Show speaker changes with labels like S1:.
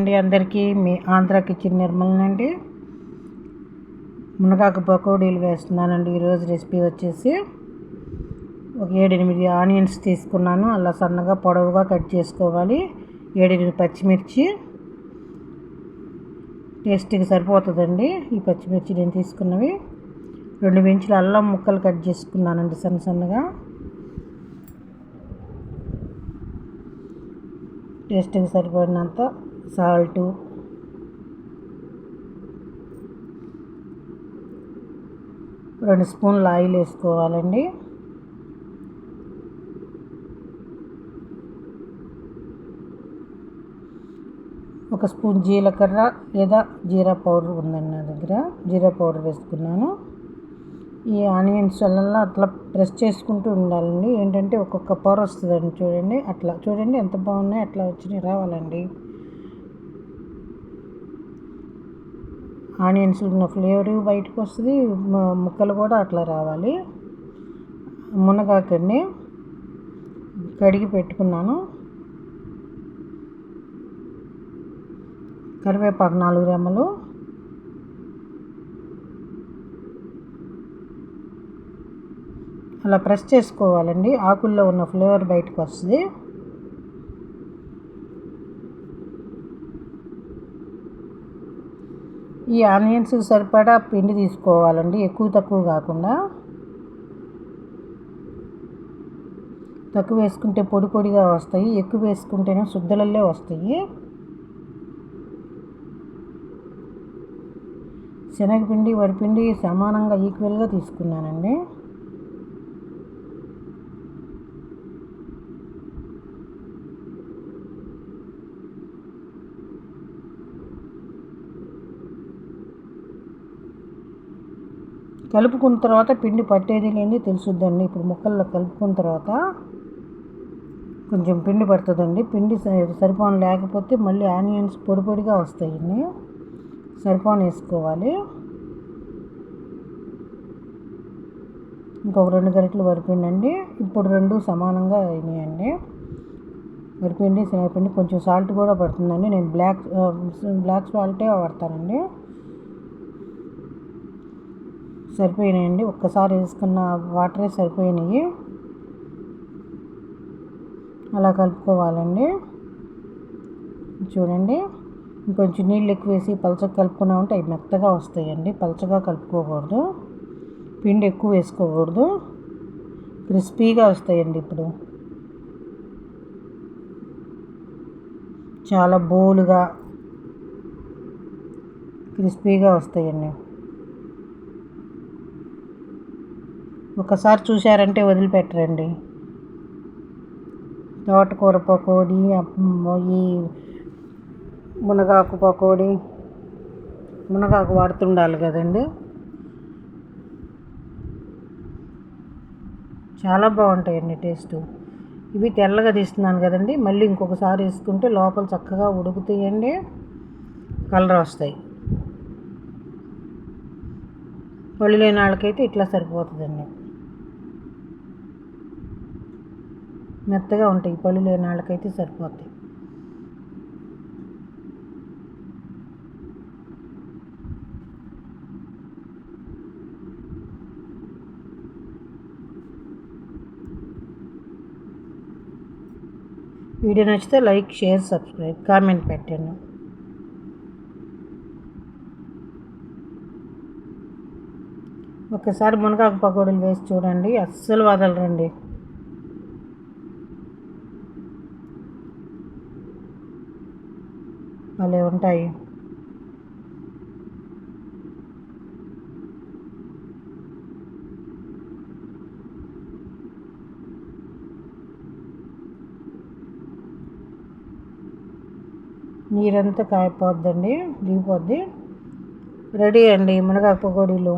S1: అండి అందరికీ మీ ఆంధ్ర కిచెన్ నిర్మలనండి. మునగాకు పకోడీలు వేస్తున్నానండి. ఈరోజు రెసిపీ వచ్చేసి ఒక ఏడెనిమిది ఆనియన్స్ తీసుకున్నాను. అలా సన్నగా పొడవుగా కట్ చేసుకోవాలి. ఏడెనిమిది పచ్చిమిర్చి. టేస్ట్కి సరిపోతుందండి. ఈ పచ్చిమిర్చి నేను తీసుకున్నవి. రెండు వెంచులు అల్లం ముక్కలు కట్ చేసుకున్నానండి సన్న సన్నగా. టేస్ట్కి సరిపడినంత సాల్టు. రెండు స్పూన్లు ఆయిల్ వేసుకోవాలండి. ఒక స్పూన్ జీలకర్ర లేదా జీరా పౌడర్ ఉందండి నా దగ్గర. జీరా పౌడర్ వేసుకున్నాను. ఈ ఆనియన్స్ వల్ల అట్లా ప్రెస్ చేసుకుంటూ ఉండాలండి. ఏంటంటే ఒక్కొక్క పొర వస్తుందండి చూడండి. అట్లా చూడండి ఎంత బాగున్నాయి అట్లా వచ్చినాయి రావాలండి. ఆనియన్స్ ఉన్న ఫ్లేవర్ బయటకు వస్తుంది. ముక్కలు కూడా అట్లా రావాలి. మునగాకండి కడిగి పెట్టుకున్నాను. కరివేపాకు నాలుగు రెమ్మలు. అలా ప్రెస్ చేసుకోవాలండి. ఆకుల్లో ఉన్న ఫ్లేవర్ బయటకు వస్తుంది. ఈ ఆనియన్స్ సరిపడా పిండి తీసుకోవాలండి ఎక్కువ తక్కువ కాకుండా. తక్కువ వేసుకుంటే పొడి పొడిగా వస్తాయి ఎక్కువ వేసుకుంటేనే శుద్ధలల్లే వస్తాయి. శనగపిండి వరిపిండి సమానంగా ఈక్వల్గా తీసుకున్నానండి. కలుపుకున్న తర్వాత పిండి పట్టేది లేని తెలుసుద్దండి. ఇప్పుడు ముక్కల్లో కలుపుకున్న తర్వాత కొంచెం పిండి పడుతుందండి. పిండి సరిపోను లేకపోతే మళ్ళీ ఆనియన్స్ పొడి పొడిగా వస్తాయండి. సరిపోను వేసుకోవాలి. ఇంకొక రెండు గరిటలు వరిపిండి అండి ఇప్పుడు రెండు సమానంగా అయినాయండి. వరిపిండి శనగపిండి కొంచెం సాల్ట్ కూడా పడుతుందండి. నేను బ్లాక్ బ్లాక్ సాల్టే వాడతానండి. సరిపోయినాయండి. ఒక్కసారి వేసుకున్న వాటరే సరిపోయినాయి. అలా కలుపుకోవాలండి. చూడండి. ఇంకొంచెం నీళ్ళు ఎక్కువ వేసి పలచగా కలుపుకున్నామంటే అవి మెత్తగా వస్తాయండి. పలచగా కలుపుకోకూడదు. పిండి ఎక్కువ వేసుకోకూడదు. క్రిస్పీగా వస్తాయండి ఇప్పుడు. చాలా బోలుగా క్రిస్పీగా వస్తాయండి. ఒకసారి చూశారంటే వదిలిపెట్టరండి. తోటకూర పకోడీ ఈ మునగాకు పకోడీ మునగాకు వాడుతుండాలి కదండి. చాలా బాగుంటాయండి టేస్ట్. ఇవి తెల్లగా తీస్తున్నాను కదండి. మళ్ళీ ఇంకొకసారి వేసుకుంటే లోపల చక్కగా ఉడుకుతాయండి. కలర్ వస్తాయి. పళ్ళు లేని వాళ్ళకైతే ఇట్లా సరిపోతుందండి. మెత్తగా ఉంటాయి. పళ్ళు లేని వాళ్ళకైతే సరిపోతాయి. వీడియో నచ్చితే లైక్ షేర్ సబ్స్క్రైబ్ కామెంట్ పెట్టండి. ఒకసారి మునగాకు పకోడీలు వేసి చూడండి. అస్సలు వదలరండి. భలే ఉంటాయి. నీరంతా కాయపోద్దండి దిగిపోద్ది. రెడీ అండి మునగాకు పకోడీలు